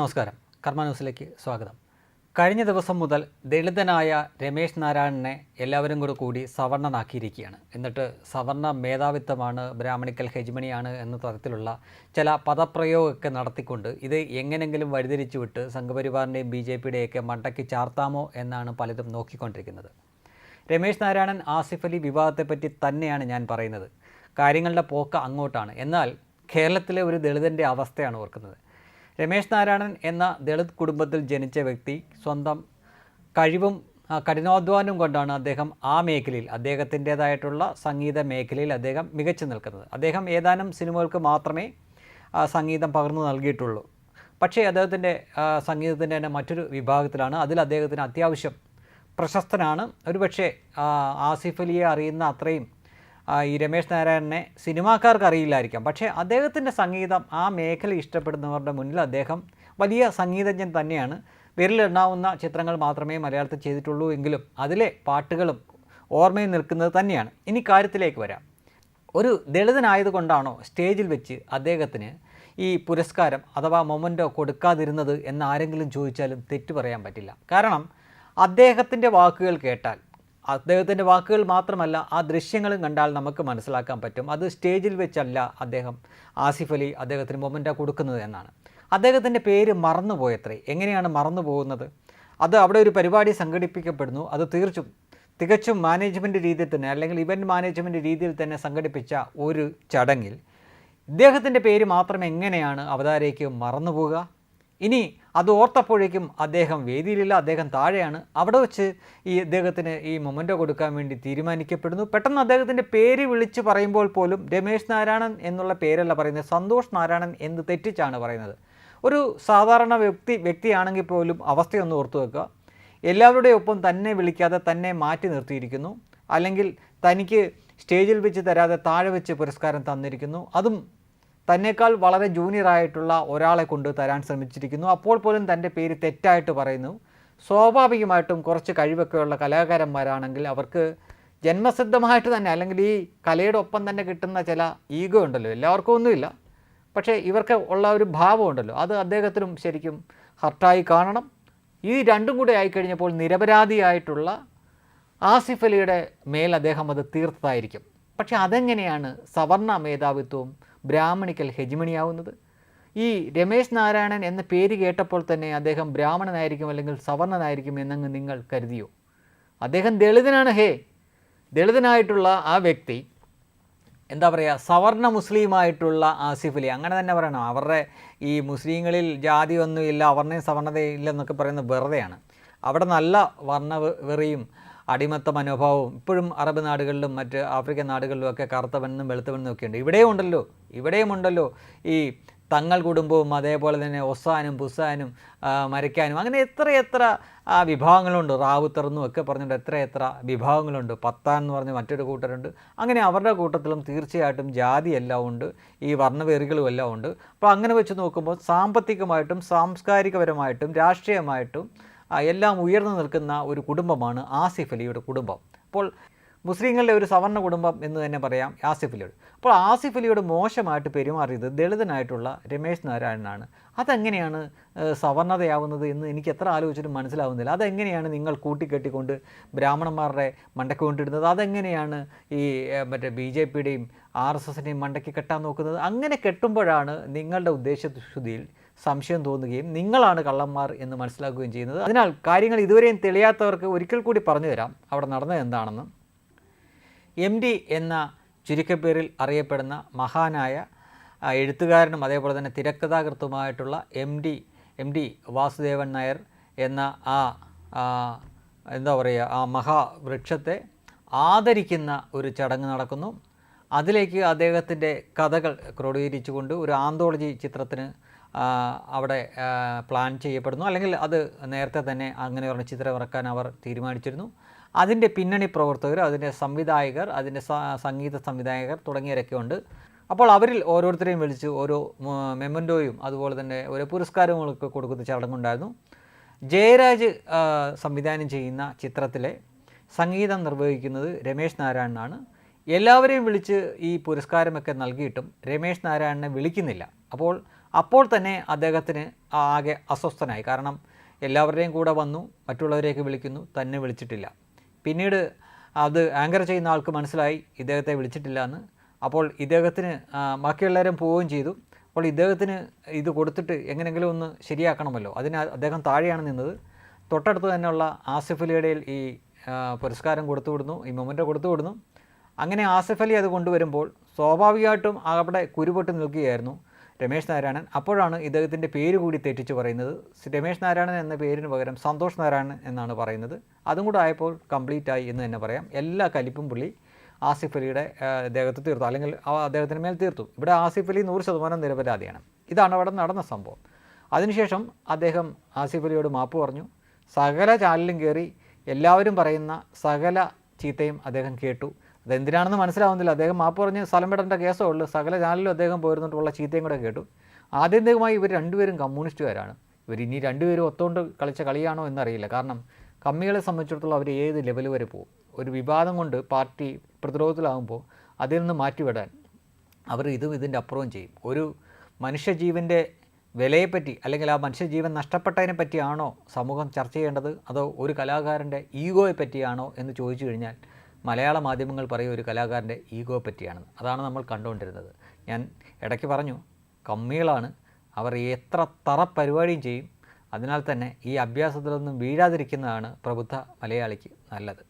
നമസ്കാരം. കർമ്മ ന്യൂസിലേക്ക് സ്വാഗതം. കഴിഞ്ഞ ദിവസം മുതൽ ദളിതനായ രമേശ് നാരായണനെ എല്ലാവരും കൂടെ കൂടി സവർണനാക്കിയിരിക്കുകയാണ്. എന്നിട്ട് സവർണ മേധാവിത്വമാണ് ബ്രാഹ്മണിക്കൽ ഹെജ്മണിയാണ് എന്ന തരത്തിലുള്ള ചില പദപ്രയോഗമൊക്കെ നടത്തിക്കൊണ്ട് ഇത് എങ്ങനെങ്കിലും വഴിതിരിച്ചു വിട്ട് സംഘപരിവാറിന്റെയും ബി ജെ പിയുടെയൊക്കെ മണ്ടയ്ക്ക് ചാർത്താമോ എന്നാണ് പലതും നോക്കിക്കൊണ്ടിരിക്കുന്നത്. രമേശ് നാരായണൻ ആസിഫ് അലി വിവാദത്തെപ്പറ്റി തന്നെയാണ് ഞാൻ പറയുന്നത്. കാര്യങ്ങളുടെ പോക്ക് അങ്ങോട്ടാണ്. എന്നാൽ കേരളത്തിലെ ഒരു ദളിതന്റെ അവസ്ഥയാണ് ഓർക്കുന്നത്. രമേശ് നാരായണൻ എന്ന ദളിത് കുടുംബത്തിൽ ജനിച്ച വ്യക്തി സ്വന്തം കഴിവും കഠിനാധ്വാനവും കഠിനാധ്വാനം കൊണ്ടാണ് അദ്ദേഹം ആ മേഖലയിൽ അദ്ദേഹത്തിന്റേതായിട്ടുള്ള സംഗീത മേഖലയിൽ അദ്ദേഹം മികച്ചു നിൽക്കുന്നത്. അദ്ദേഹം ഏതാനും സിനിമകൾക്ക് മാത്രമേ സംഗീതം പകർന്നു നൽകിയിട്ടുള്ളൂ. പക്ഷേ അദ്ദേഹത്തിന്റെ സംഗീതത്തിന്റെ തന്നെ മറ്റൊരു വിഭാഗത്തിലാണ്. അതിൽ അദ്ദേഹത്തിന് അത്യാവശ്യം പ്രശസ്തനാണ്. ഒരുപക്ഷെ ആസിഫ് അലിയെ അറിയുന്ന അത്രയും ഈ രമേശ് നാരായണനെ സിനിമാക്കാർക്ക് അറിയില്ലായിരിക്കാം പക്ഷേ അദ്ദേഹത്തിന്റെ സംഗീതം ആ മേഖല ഇഷ്ടപ്പെടുന്നവരുടെ മുന്നിൽ അദ്ദേഹം വലിയ സംഗീതജ്ഞൻ തന്നെയാണ്. വിരലെണ്ണാവുന്ന ചിത്രങ്ങൾ മാത്രമേ മലയാളത്തിൽ ചെയ്തിട്ടുള്ളൂ എങ്കിലും അതിലെ പാട്ടുകളും ഓർമ്മയിൽ നിൽക്കുന്നത് തന്നെയാണ്. ഇനി കാര്യത്തിലേക്ക് വരാം. ഒരു ദളിതനായതുകൊണ്ടാണോ സ്റ്റേജിൽ വെച്ച് അദ്ദേഹത്തിന് ഈ പുരസ്കാരം അഥവാ മൊമന്റോ കൊടുക്കാതിരുന്നത് എന്ന് ആരെങ്കിലും ചോദിച്ചാലും തെറ്റു പറയാൻ പറ്റില്ല. കാരണം അദ്ദേഹത്തിന്റെ വാക്കുകൾ കേട്ടാൽ അദ്ദേഹത്തിന്റെ വാക്കുകൾ മാത്രമല്ല ആ ദൃശ്യങ്ങളും കണ്ടാൽ നമുക്ക് മനസ്സിലാക്കാൻ പറ്റും. അത് സ്റ്റേജിൽ വെച്ചല്ല അദ്ദേഹം ആസിഫ് അലി അദ്ദേഹത്തിന് മൊമന്റോ കൊടുക്കുന്നത് എന്നാണ്. അദ്ദേഹത്തിന്റെ പേര് മറന്നുപോയത്രേ. എങ്ങനെയാണ് മറന്നു പോകുന്നത് അത് അവിടെ ഒരു പരിപാടി സംഘടിപ്പിക്കപ്പെടുന്നു. അത് തീർച്ചും തികച്ചും മാനേജ്മെന്റ് രീതിയിൽ തന്നെ അല്ലെങ്കിൽ ഇവന്റ് മാനേജ്മെന്റ് രീതിയിൽ തന്നെ സംഘടിപ്പിച്ച ഒരു ചടങ്ങിൽ ഇദ്ദേഹത്തിന്റെ പേര് മാത്രം എങ്ങനെയാണ് അവതാരയ്ക്ക് മറന്നുപോകുക? ഇനി അത് ഓർത്തപ്പോഴേക്കും അദ്ദേഹം വേദിയിലില്ല അദ്ദേഹം താഴെയാണ്. അവിടെ വെച്ച് ഈ അദ്ദേഹത്തിന് ഈ മൊമെന്റോ കൊടുക്കാൻ വേണ്ടി തീരുമാനിക്കപ്പെടുന്നു. പെട്ടെന്ന് അദ്ദേഹത്തിന്റെ പേര് വിളിച്ച് പറയുമ്പോൾ പോലും രമേശ് നാരായണൻ എന്നുള്ള പേരല്ല പറയുന്നത് സന്തോഷ് നാരായണൻ എന്ന് തെറ്റിച്ചാണ് പറയുന്നത്. ഒരു സാധാരണ വ്യക്തി വ്യക്തിയാണെങ്കിൽ പോലും അവസ്ഥയൊന്ന് ഓർത്തു വെക്കുക. എല്ലാവരുടെയും ഒപ്പം തന്നെ വിളിക്കാതെ തന്നെ മാറ്റി നിർത്തിയിരിക്കുന്നു. അല്ലെങ്കിൽ തനിക്ക് സ്റ്റേജിൽ വെച്ച് തരാതെ താഴെ വെച്ച് പുരസ്കാരം തന്നിരിക്കുന്നു. അതും തന്നേക്കാൾ വളരെ ജൂനിയർ ആയിട്ടുള്ള ഒരാളെ കൊണ്ട് തരാൻ ശ്രമിച്ചിരിക്കുന്നു. അപ്പോൾ പോലും തന്റെ പേര് തെറ്റായിട്ട് പറയുന്നു. സ്വാഭാവികമായിട്ടും കുറച്ച് കഴിവൊക്കെയുള്ള കലാകാരന്മാരാണെങ്കിൽ അവർക്ക് ജന്മസിദ്ധമായിട്ട് തന്നെ അല്ലെങ്കിൽ ഈ കലയുടെ ഒപ്പം തന്നെ കിട്ടുന്ന ചില ഈഗോ ഉണ്ടല്ലോ. എല്ലാവർക്കും ഒന്നുമില്ല. പക്ഷേ ഇവർക്ക് ഉള്ള ഒരു ഭാവം ഉണ്ടല്ലോ. അത് അദ്ദേഹത്തിനും ശരിക്കും ഹർട്ടായി കാണണം. ഈ രണ്ടും കൂടെ ആയിക്കഴിഞ്ഞപ്പോൾ നിരപരാധിയായിട്ടുള്ള ആസിഫ് അലിയുടെ മേൽ അദ്ദേഹം അത് തീർത്തതായിരിക്കും. പക്ഷെ അതെങ്ങനെയാണ് സവർണ മേധാവിത്വവും ബ്രാഹ്മണിക്കൽ ഹെജിമണിയാവുന്നത്. ഈ രമേശ് നാരായണൻ എന്ന പേര് കേട്ടപ്പോൾ തന്നെ അദ്ദേഹം ബ്രാഹ്മണനായിരിക്കും അല്ലെങ്കിൽ സവർണനായിരിക്കും എന്നങ്ങ് നിങ്ങൾ കരുതിയോ? അദ്ദേഹം ദളിതനാണ് ഹേ. ദളിതനായിട്ടുള്ള ആ വ്യക്തി എന്താ പറയുക സവർണ മുസ്ലിമായിട്ടുള്ള ആസിഫ് അലി. അങ്ങനെ തന്നെ പറയണം. അവരുടെ ഈ മുസ്ലിങ്ങളിൽ ജാതി ഒന്നുമില്ല അവർണയും സവർണതയും എന്നൊക്കെ പറയുന്നത് വെറുതെയാണ്. അവിടെ നല്ല വർണ വെറിയും അടിമത്ത മനോഭാവവും ഇപ്പോഴും അറബ് നാടുകളിലും മറ്റ് ആഫ്രിക്കൻ നാടുകളിലും ഒക്കെ കറുത്തവെന്നും വെളുത്തവെന്നും ഒക്കെ ഉണ്ട്. ഇവിടെയും ഉണ്ടല്ലോ ഇവിടെയും ഉണ്ടല്ലോ ഈ തങ്ങൾ കുടുംബവും അതേപോലെ തന്നെ ഒസാനും പുസാനും മരയ്ക്കാനും അങ്ങനെ എത്ര എത്ര വിഭാഗങ്ങളുണ്ട്. റാവുത്തറെന്നും ഒക്കെ പറഞ്ഞിട്ട് എത്ര എത്ര വിഭാഗങ്ങളുണ്ട്. പത്താൻ എന്ന് പറഞ്ഞ മറ്റൊരു കൂട്ടരുണ്ട്. അങ്ങനെ അവരുടെ കൂട്ടത്തിലും തീർച്ചയായിട്ടും ജാതി എല്ലാം ഉണ്ട്. ഈ വർണവേറികളും എല്ലാം ഉണ്ട്. അപ്പോൾ അങ്ങനെ വെച്ച് നോക്കുമ്പോൾ സാമ്പത്തികമായിട്ടും സാംസ്കാരികപരമായിട്ടും രാഷ്ട്രീയമായിട്ടും എല്ലാം ഉയർന്നു നിൽക്കുന്ന ഒരു കുടുംബമാണ് ആസിഫ് അലിയുടെ കുടുംബം. അപ്പോൾ മുസ്ലിങ്ങളുടെ ഒരു സവർണ കുടുംബം എന്ന് തന്നെ പറയാം ആസിഫ് അലിയോട്. അപ്പോൾ ആസിഫ് അലിയോട് മോശമായിട്ട് പെരുമാറിയത് ദളിതനായിട്ടുള്ള രമേശ് നാരായണനാണ്. അതെങ്ങനെയാണ് സവർണതയാവുന്നത് എന്ന് എനിക്ക് എത്ര ആലോചിച്ചിട്ടും മനസ്സിലാവുന്നില്ല. അതെങ്ങനെയാണ് നിങ്ങൾ കൂട്ടിക്കെട്ടിക്കൊണ്ട് ബ്രാഹ്മണന്മാരുടെ മണ്ടയ്ക്ക് കൊണ്ടിടുന്നത്? അതെങ്ങനെയാണ് ഈ മറ്റേ ബി ജെ പിയുടെയും ആർ എസ് എസിന്റെയും മണ്ടയ്ക്ക് കെട്ടാൻ നോക്കുന്നത്? അങ്ങനെ കെട്ടുമ്പോഴാണ് നിങ്ങളുടെ ഉദ്ദേശശുദ്ധിയിൽ സംശയം തോന്നുകയും നിങ്ങളാണ് കള്ളന്മാർ എന്ന് മനസ്സിലാക്കുകയും ചെയ്യുന്നത്. അതിനാൽ കാര്യങ്ങൾ ഇതുവരെയും തെളിയാത്തവർക്ക് ഒരിക്കൽ കൂടി പറഞ്ഞു തരാം അവിടെ നടന്നത് എന്താണെന്ന്. എം ഡി എന്ന ചുരുക്കപ്പേരിൽ അറിയപ്പെടുന്ന മഹാനായ എഴുത്തുകാരനും അതേപോലെ തന്നെ തിരക്കഥാകൃത്തുമായിട്ടുള്ള M D M D Vasudevan Nair എന്ന ആ എന്താ പറയുക ആ മഹാവൃക്ഷത്തെ ആദരിക്കുന്ന ഒരു ചടങ്ങ് നടക്കുന്നു. അതിലേക്ക് അദ്ദേഹത്തിന്റെ കഥകൾ ക്രോഡീകരിച്ചുകൊണ്ട് ഒരു ആന്തോളജി ചിത്രത്തിന് അവിടെ പ്ലാൻ ചെയ്യപ്പെടുന്നു. അല്ലെങ്കിൽ അത് നേരത്തെ തന്നെ അങ്ങനെ ഒരു ചിത്രം ഇറക്കാൻ അവർ തീരുമാനിച്ചിരുന്നു. അതിന്റെ പിന്നണി പ്രവർത്തകർ അതിന്റെ സംവിധായകർ അതിന്റെ സംഗീത സംവിധായകർ തുടങ്ങിയവരൊക്കെ ഉണ്ട്. അപ്പോൾ അവരിൽ ഓരോരുത്തരെയും വിളിച്ച് ഓരോ മെമ്മൻഡോയും അതുപോലെ തന്നെ ഓരോ പുരസ്കാരങ്ങളൊക്കെ കൊടുക്കുന്ന ചടങ്ങുണ്ടായിരുന്നു ജയരാജ് സംവിധാനം ചെയ്യുന്ന ചിത്രത്തിലെ സംഗീതം നിർവഹിക്കുന്നത് രമേശ് നാരായണനാണ് എല്ലാവരെയും വിളിച്ച് ഈ പുരസ്കാരമൊക്കെ നൽകിയിട്ടും രമേശ് നാരായണനെ വിളിക്കുന്നില്ല. അപ്പോൾ അപ്പോൾ തന്നെ അദ്ദേഹത്തിന് ആകെ അസ്വസ്ഥനായി. കാരണം എല്ലാവരുടെയും കൂടെ വന്നു മറ്റുള്ളവരെയൊക്കെ വിളിക്കുന്നു തന്നെ വിളിച്ചിട്ടില്ല. പിന്നീട് അത് ആങ്കർ ചെയ്യുന്ന ആൾക്ക് മനസ്സിലായി ഇദ്ദേഹത്തെ വിളിച്ചിട്ടില്ല എന്ന്. അപ്പോൾ ഇദ്ദേഹത്തിന് ബാക്കിയുള്ളവരും പോവുകയും ചെയ്തു. അപ്പോൾ ഇദ്ദേഹത്തിന് ഇത് കൊടുത്തിട്ട് എങ്ങനെയെങ്കിലും ഒന്ന് ശരിയാക്കണമല്ലോ. അതിന് അദ്ദേഹം താഴെയാണ് നിന്നത്. തൊട്ടടുത്ത് തന്നെയുള്ള ആസിഫ് അലിയുടെ ഈ പുരസ്കാരം കൊടുത്തു വിടുന്നു ഈ മൊമെന്റ് കൊടുത്തു വിടുന്നു. അങ്ങനെ ആസിഫ് അലി അത് കൊണ്ടുവരുമ്പോൾ സ്വാഭാവികമായിട്ടും അവിടെ കുരുപൊട്ടി നിൽക്കുകയായിരുന്നു. രമേശ് നാരായണൻ. അപ്പോഴാണ് ഇദ്ദേഹത്തിന്റെ പേര് കൂടി തെറ്റിച്ച് പറയുന്നത്. രമേശ് നാരായണൻ എന്ന പേരിന് പകരം സന്തോഷ് നാരായണൻ എന്നാണ് പറയുന്നത്. അതും കൂടെ ആയപ്പോൾ കംപ്ലീറ്റ് ആയി എന്ന് തന്നെ പറയാം. എല്ലാ കലിപ്പും പുള്ളി ആസിഫ് അലിയുടെ അദ്ദേഹത്തെ തീർത്തു. അല്ലെങ്കിൽ അദ്ദേഹത്തിന് മേൽ തീർത്തു. ഇവിടെ ആസിഫ് അലി നൂറ് ശതമാനം നിരപരാധിയാണ്. ഇതാണ് അവിടെ നടന്ന സംഭവം. അതിനുശേഷം അദ്ദേഹം ആസിഫ് അലിയോട് മാപ്പ് പറഞ്ഞു. സകല ചാനലിലും കയറി എല്ലാവരും പറയുന്ന സകല ചീത്തയും അദ്ദേഹം കേട്ടു. അതെന്തിനാണെന്ന് മനസ്സിലാവുന്നില്ല. അദ്ദേഹം മാപ്പ് പറഞ്ഞ് സ്ഥലം വിടേണ്ട കേസേ ഉള്ളൂ. സകല ചാനലിലും അദ്ദേഹം പോയിരുന്നിട്ടുള്ള ചീത്തയും കൂടെ കേട്ടു. ആദ്യന്തികമായി ഇവർ രണ്ടുപേരും കമ്മ്യൂണിസ്റ്റുകാരാണ്. ഇവർ ഇനി രണ്ടുപേരും ഒത്തുകൊണ്ട് കളിച്ച കളിയാണോ എന്നറിയില്ല. കാരണം കമ്മികളെ സംബന്ധിച്ചിടത്തോളം അവർ ഏത് ലെവൽ വരെ പോകും? ഒരു വിവാദം കൊണ്ട് പാർട്ടി പ്രതിരോധത്തിലാകുമ്പോൾ അതിൽ നിന്ന് മാറ്റിവിടാൻ അവർ ഇതും ഇതിന്റെ അപ്പുറവും ചെയ്യും. ഒരു മനുഷ്യജീവന്റെ വിലയെപ്പറ്റി അല്ലെങ്കിൽ ആ മനുഷ്യജീവൻ നഷ്ടപ്പെട്ടതിനെ പറ്റിയാണോ സമൂഹം ചർച്ച ചെയ്യേണ്ടത്? അതോ ഒരു കലാകാരന്റെ ഈഗോയെ പറ്റിയാണോ എന്ന് ചോദിച്ചു കഴിഞ്ഞാൽ മലയാള മാധ്യമങ്ങൾ പറയും ഒരു കലാകാരന്റെ ഈഗോ പറ്റിയാണ് അതാണ് നമ്മൾ കണ്ടുകൊണ്ടിരുന്നത്. ഞാൻ ഇടയ്ക്ക് പറഞ്ഞു കമ്മികളാണ്. അവർ എത്ര തറ പരിപാടിയും ചെയ്യും. അതിനാൽ തന്നെ ഈ അഭ്യാസത്തിലൊന്നും വീഴാതിരിക്കുന്നതാണ് പ്രബുദ്ധ മലയാളിക്ക് നല്ലത്.